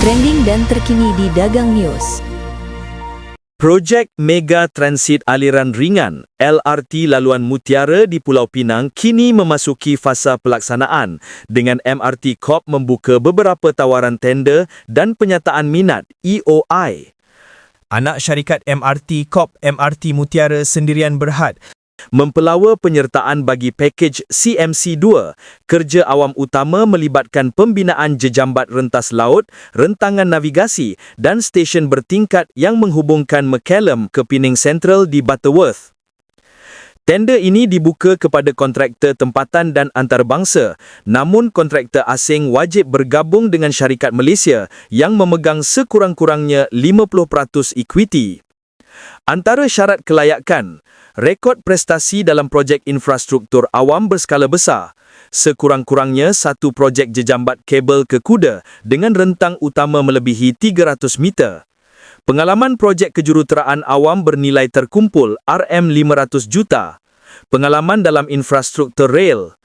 trending dan terkini di Dagang News. Projek Mega Transit Aliran Ringan LRT Laluan Mutiara di Pulau Pinang kini memasuki fasa pelaksanaan dengan MRT Corp membuka beberapa tawaran tender dan penyataan minat EOI. Anak syarikat MRT Corp MRT Mutiara Sendirian Berhad Mempelawa penyertaan bagi pakej CMC2, kerja awam utama melibatkan pembinaan jejambat rentas laut, rentangan navigasi dan stesen bertingkat yang menghubungkan McCallum ke Pening Central di Butterworth. Tender ini dibuka kepada kontraktor tempatan dan antarabangsa, namun kontraktor asing wajib bergabung dengan syarikat Malaysia yang memegang sekurang-kurangnya 50% equity. Antara syarat kelayakan, rekod prestasi dalam projek infrastruktur awam berskala besar, sekurang-kurangnya satu projek jejambat kabel ke kuda dengan rentang utama melebihi 300 meter. Pengalaman projek kejuruteraan awam bernilai terkumpul RM500 juta. Pengalaman dalam infrastruktur rail,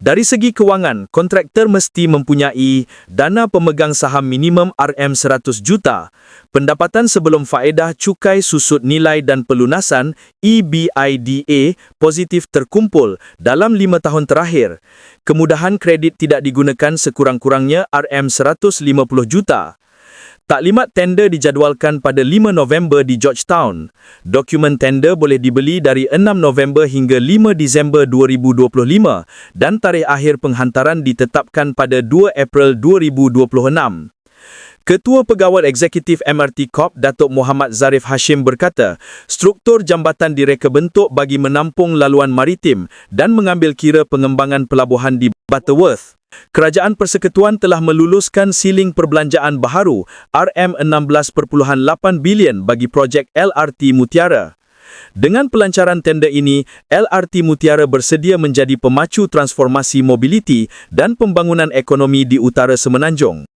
dari segi kewangan, kontraktor mesti mempunyai dana pemegang saham minimum RM100 juta, pendapatan sebelum faedah cukai susut nilai dan pelunasan EBIDA positif terkumpul dalam lima tahun terakhir, kemudahan kredit tidak digunakan sekurang-kurangnya RM150 juta. Taklimat tender dijadualkan pada 5 November di Georgetown. Dokumen tender boleh dibeli dari 6 November hingga 5 Disember 2025 dan tarikh akhir penghantaran ditetapkan pada 2 April 2026. Ketua Pegawai Eksekutif MRT Corp Datuk Muhammad Zarif Hashim berkata, struktur jambatan direka bentuk bagi menampung laluan maritim dan mengambil kira pengembangan pelabuhan di Butterworth. Kerajaan Persekutuan telah meluluskan siling perbelanjaan baharu RM16.8 bilion bagi projek LRT Mutiara. Dengan pelancaran tender ini, LRT Mutiara bersedia menjadi pemacu transformasi mobiliti dan pembangunan ekonomi di utara Semenanjung.